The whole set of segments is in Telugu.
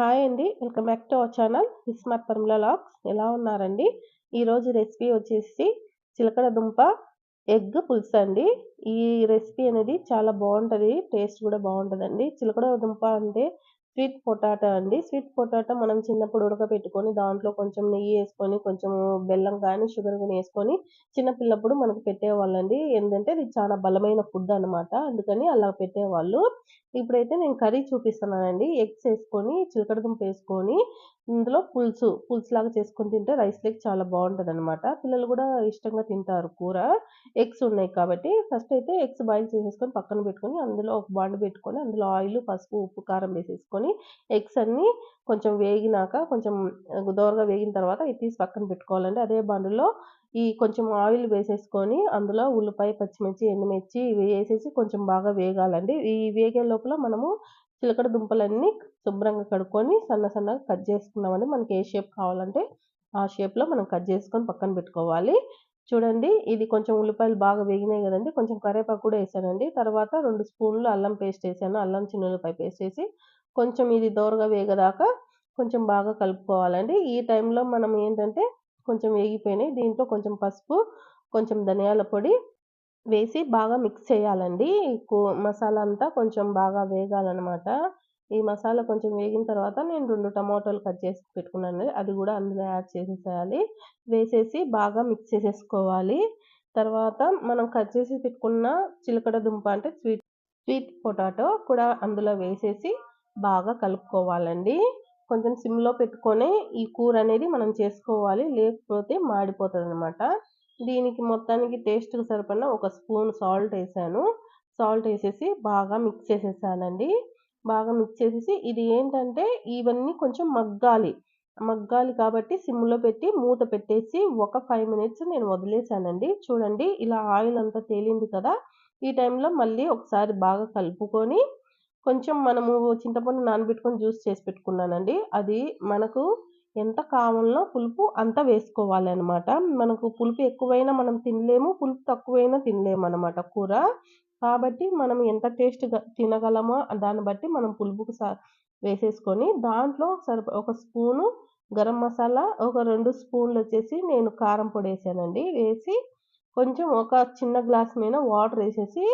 హాయ్ అండి. Welcome back to our channel. Smart Parimala lakhs. ఎలా ఉన్నారండి? ఈరోజు రెసిపీ వచ్చేసి చిలకడ దుంప ఎగ్ పులుసు అండి. ఈ రెసిపీ అనేది చాలా బాగుంటుంది. టేస్ట్ కూడా బాగుంటుందండి. చిలకడ దుంప అంటే స్వీట్ పొటాటో అండి. స్వీట్ పొటాటో మనం చిన్నప్పుడు ఉడకబెట్టుకొని దాంట్లో కొంచెం నెయ్యి వేసుకొని కొంచెం బెల్లం కానీ షుగర్ కానీ వేసుకొని చిన్నపిల్లప్పుడు మనకు పెట్టేవాళ్ళండి. ఏంటంటే ఇది చాలా బలమైన ఫుడ్ అనమాట అందుకని అలా పెట్టేవాళ్ళు. ఇప్పుడైతే నేను కర్రీ చూపిస్తున్నానండి. ఎగ్స్ వేసుకొని చిలకడదుంప వేసుకొని ఇందులో పులుసు పులుసు లాగా చేసుకొని తింటే రైస్ లెగ్ చాలా బాగుంటుంది అనమాట పిల్లలు కూడా ఇష్టంగా తింటారు కూర. ఎగ్స్ ఉన్నాయి కాబట్టి ఫస్ట్ అయితే ఎగ్స్ బాయిల్ చేసేసుకొని పక్కన పెట్టుకొని అందులో ఒక బాండ్ పెట్టుకొని అందులో ఆయిల్ పసుపు ఉప్పు కారం వేసేసుకొని ఎగ్స్ అన్నీ కొంచెం వేగినాక కొంచెం దోరగా వేగిన తర్వాత ఇది తీసి పక్కన పెట్టుకోవాలండి. అదే బండిలో ఈ కొంచెం ఆయిల్ వేసేసుకొని అందులో ఉల్లిపాయ పచ్చిమిర్చి ఎండుమిర్చి ఇవి వేసేసి కొంచెం బాగా వేగాలండి. ఈ వేగే లోపల మనము చిలకడ దుంపలన్నీ శుభ్రంగా కడుక్కొని సన్న సన్నగా కట్ చేసుకున్నామండి మనకి ఏ షేప్ కావాలంటే ఆ షేప్లో మనం కట్ చేసుకొని పక్కన పెట్టుకోవాలి. చూడండి ఇది కొంచెం ఉల్లిపాయలు బాగా వేగినాయి కదండి. కొంచెం కరేపాకు కూడా వేసానండి. తర్వాత రెండు స్పూన్లు అల్లం పేస్ట్ వేసాను. అల్లం చిన్న ఉల్లిపాయ పేస్ట్ వేసి కొంచెం ఇది దోరగా వేగదాకా కొంచెం బాగా కలుపుకోవాలండి. ఈ టైంలో మనం ఏంటంటే కొంచెం వేగిపోయినాయి. దీంట్లో కొంచెం పసుపు కొంచెం ధనియాల పొడి వేసి బాగా మిక్స్ చేయాలండి. మసాలా అంతా కొంచెం బాగా వేగాలన్నమాట. ఈ మసాలా కొంచెం వేగిన తర్వాత నేను రెండు టమాటోలు కట్ చేసి పెట్టుకున్నాను. అది కూడా అందులో యాడ్ చేసేసేయాలి. వేసేసి బాగా మిక్స్ చేసేసుకోవాలి. తర్వాత మనం కట్ చేసి పెట్టుకున్న చిలకడ దుంప అంటే స్వీట్ స్వీట్ పొటాటో కూడా అందులో వేసేసి బాగా కలుపుకోవాలండి. కొంచెం సిమ్లో పెట్టుకొని ఈ కూర అనేది మనం చేసుకోవాలి. లేకపోతే మాడిపోతుంది అనమాట దీనికి మొత్తానికి టేస్ట్కి సరిపడిన ఒక స్పూన్ సాల్ట్ వేసాను. సాల్ట్ వేసేసి బాగా మిక్స్ చేసేసానండి. బాగా మిక్స్ చేసేసి ఇది ఏంటంటే ఇవన్నీ కొంచెం మగ్గాలి. మగ్గాలి కాబట్టి సిమ్లో పెట్టి మూత పెట్టేసి ఒక ఫైవ్ మినిట్స్ నేను వదిలేసానండి. చూడండి ఇలా ఆయిల్ అంతా తేలింది కదా. ఈ టైంలో మళ్ళీ ఒకసారి బాగా కలుపుకొని కొంచెం మనము చింతపండు నానబెట్టుకొని జ్యూస్ చేసి పెట్టుకున్నానండి. అది మనకు ఎంత కావాలో పులుపు అంత వేసుకోవాలి అనమాట మనకు పులుపు ఎక్కువైనా మనం తినలేము పులుపు తక్కువైనా తినలేము అనమాట కూర. కాబట్టి మనం ఎంత టేస్ట్గా తినగలమో దాన్ని బట్టి మనం పులుపుకు వేసేసుకొని దాంట్లో సరిప ఒక స్పూను గరం మసాలా ఒక రెండు స్పూన్లు వచ్చేసి నేను కారం పొడి వేసానండి. వేసి కొంచెం ఒక చిన్న గ్లాస్ మీద వాటర్ వేసేసి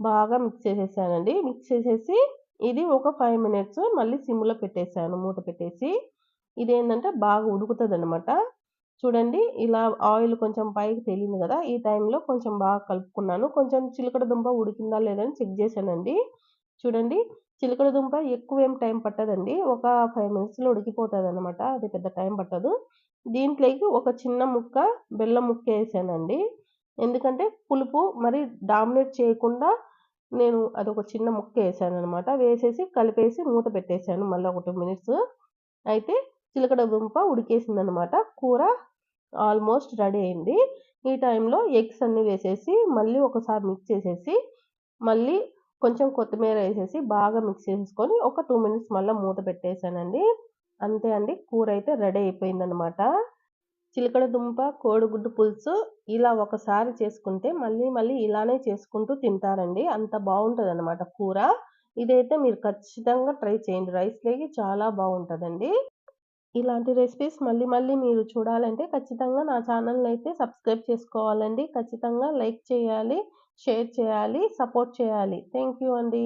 బాగా మిక్స్ చేసేసానండి. మిక్స్ చేసేసి ఇది ఒక ఫైవ్ మినిట్స్ మళ్ళీ సిమ్లో పెట్టేసాను మూత పెట్టేసి. ఇది ఏంటంటే బాగా ఉడుకుతుంది అనమాట చూడండి ఇలా ఆయిల్ కొంచెం పైకి తెలియదు కదా ఈ టైంలో కొంచెం బాగా కలుపుకున్నాను. కొంచెం చిలకడ దుంప ఉడికిందా లేదని చెక్ చేశానండి. చూడండి చిలకడ దుంప ఎక్కువ ఏం టైం పట్టదండి. ఒక ఫైవ్ మినిట్స్లో ఉడికిపోతుంది అనమాట అది పెద్ద టైం పట్టదు. దీంట్లోకి ఒక చిన్న ముక్క బెల్లం ముక్క వేసానండి. ఎందుకంటే పులుపు మరి డామినేట్ చేయకుండా నేను అది ఒక చిన్న ముక్క వేసాను అనమాట వేసేసి కలిపేసి మూత పెట్టేశాను మళ్ళీ ఒక టూ మినిట్స్. అయితే చిలకడ దుంప ఉడికేసింది అనమాట కూర ఆల్మోస్ట్ రెడీ అయింది. ఈ టైంలో ఎగ్స్ అన్నీ వేసేసి మళ్ళీ ఒకసారి మిక్స్ చేసేసి మళ్ళీ కొంచెం కొత్తిమీర వేసేసి బాగా మిక్స్ చేసుకొని ఒక టూ మినిట్స్ మళ్ళీ మూత పెట్టేశానండి అంతే అండి. కూర అయితే రెడీ అయిపోయిందనమాట చిలకడ దుంప కోడిగుడ్డు పులుసు ఇలా ఒకసారి చేసుకుంటే మళ్ళీ మళ్ళీ ఇలానే చేసుకుంటూ తింటారండి. అంత బాగుంటుంది అనమాట కూర. ఇదైతే మీరు ఖచ్చితంగా ట్రై చేయండి. రైస్లోకి చాలా బాగుంటుందండి. ఇలాంటి రెసిపీస్ మళ్ళీ మళ్ళీ మీరు చూడాలంటే ఖచ్చితంగా నా ఛానల్ని అయితే సబ్స్క్రైబ్ చేసుకోవాలండి. ఖచ్చితంగా లైక్ చేయాలి షేర్ చేయాలి సపోర్ట్ చేయాలి. థ్యాంక్ యూ అండి.